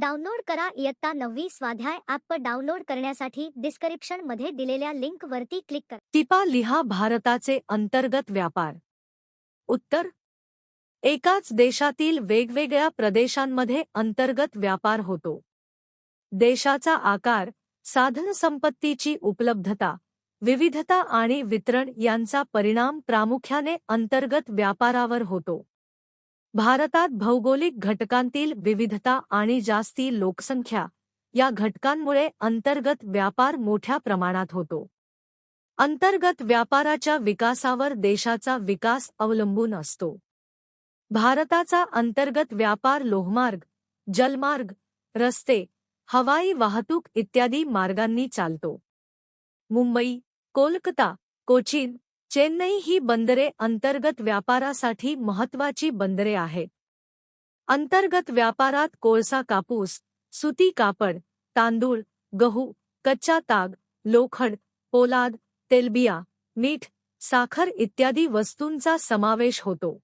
Download करा इयत्ता नववी स्वाध्याय ॲप डाउनलोड करण्यासाठी डिस्क्रिप्शनमध्ये दिलेल्या लिंक वरती क्लिक करा. टिपा लिहा भारताचे अंतर्गत व्यापार. उत्तर. एकाच देशातील वेगवेगळ्या प्रदेशांमध्ये अंतर्गत व्यापार होतो. देशाचा आकार साधनसंपत्तीची उपलब्धता विविधता आणि वितरण यांचा परिणाम प्रामुख्याने अंतर्गत व्यापारावर होतो. भारतात भौगोलिक घटकांतील विविधता आणि जास्ती लोकसंख्या या घटकांमुळे अंतर्गत व्यापार मोठ्या प्रमाणात होतो. अंतर्गत व्यापाराच्या विकासावर देशाचा विकास अवलंबून असतो. भारताचा अंतर्गत व्यापार लोहमार्ग जलमार्ग रस्ते हवाई वाहतूक इत्यादी मार्गांनी चालतो. मुंबई कोलकाता कोचीन चेन्नई ही बंदरे अंतर्गत व्यापारासाठी महत्त्वाची बंदरे आहेत. अंतर्गत व्यापारात कोळसा कापूस सुती कापड तांदूळ गहू कच्चा ताग लोखंड पोलाद तेलबिया मीठ साखर इत्यादी वस्तूंचा समावेश होतो.